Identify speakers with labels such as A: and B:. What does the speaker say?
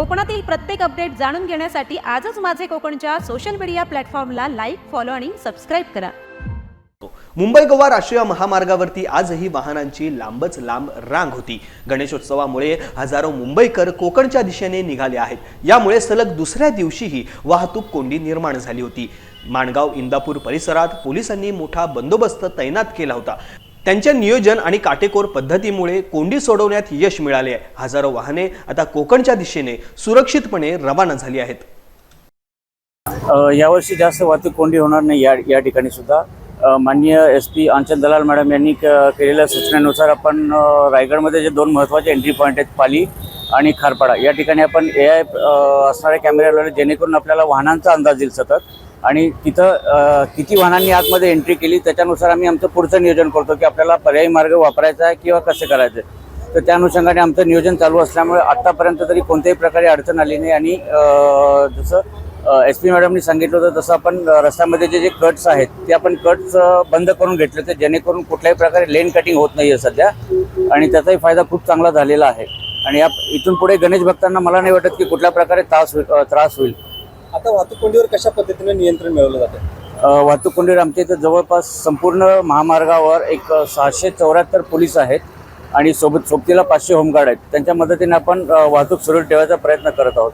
A: कोकणातील प्रत्येक अपडेट जाणून घेण्यासाठी आजच माझे कोकणच्या सोशल मीडिया प्लॅटफॉर्मला लाईक फॉलो आणि सबस्क्राईब करा.
B: मुंबई गोवा राष्ट्रीय महामार्गावरती आजही वाहनांची लांबच लांब रांग होती. गणेशोत्सवामुळे हजारो मुंबईकर कोकणच्या दिशेने निघाले आहेत. यामुळे सलग दुसऱ्या दिवशीही वाहतूक कोंडी निर्माण झाली होती. माणगाव इंदापूर परिसरात पोलिसांनी मोठा बंदोबस्त तैनात केला होता. त्यांच्या नियोजन आणि काटेकोर पद्धतीमुळे कोंडी सोडवण्यात यश मिळाले आहे. हजारो वाहने आता कोकणच्या दिशेने सुरक्षितपणे रवाना झाली आहेत.
C: यावर्षी जास्त वाहतूक कोंडी होणार नाही या या ठिकाणी सुद्धा. माननीय एस पी आंचल दलाल मॅडम यांनी केलेल्या सूचनेनुसार आपण रायगडमध्ये जे दोन महत्त्वाचे एंट्री पॉईंट आहेत पाली आणि खारपाडा. या ठिकाणी आपण ए आय असणारे कॅमेरे लावले जेणेकरून आपल्याला वाहनांचा अंदाज येईल सतत. आणि तिथं किती वाहनांनी आतमध्ये एंट्री केली त्याच्यानुसार आम्ही आमचं पुढचं नियोजन करतो की आपल्याला पर्यायी मार्ग वापरायचा आहे किंवा कसे करायचं तर त्या अनुषंगाने आमचं नियोजन चालू असल्यामुळे आत्तापर्यंत तरी कोणत्याही प्रकारे अडचण आली नाही आणि जसं एस पी मॅडमनी सांगितलं होतं तसं आपण रस्त्यामध्ये जे जे कट्स आहेत ते आपण कट्स बंद करून घेतले तर जेणेकरून कुठल्याही प्रकारे लेन कटिंग होत नाही आहे सध्या. आणि त्याचाही फायदा खूप चांगला झालेला आहे. आणि या इथून पुढे गणेश भक्तांना मला नाही वाटत की कुठल्या प्रकारे त्रास होईल त्रास होईल.
D: आता वाहतूक कोंडीवर कशा पद्धतीने नियंत्रण मिळवलं जातं?
C: वाहतूक कोंडीवर आमच्या इथं जवळपास संपूर्ण महामार्गावर एक सहाशे चौऱ्याहत्तर पोलीस आहेत आणि सोबत सोबतीला पाचशे होमगार्ड आहेत. त्यांच्या मदतीने आपण वाहतूक सुरळीत ठेवायचा प्रयत्न करत आहोत.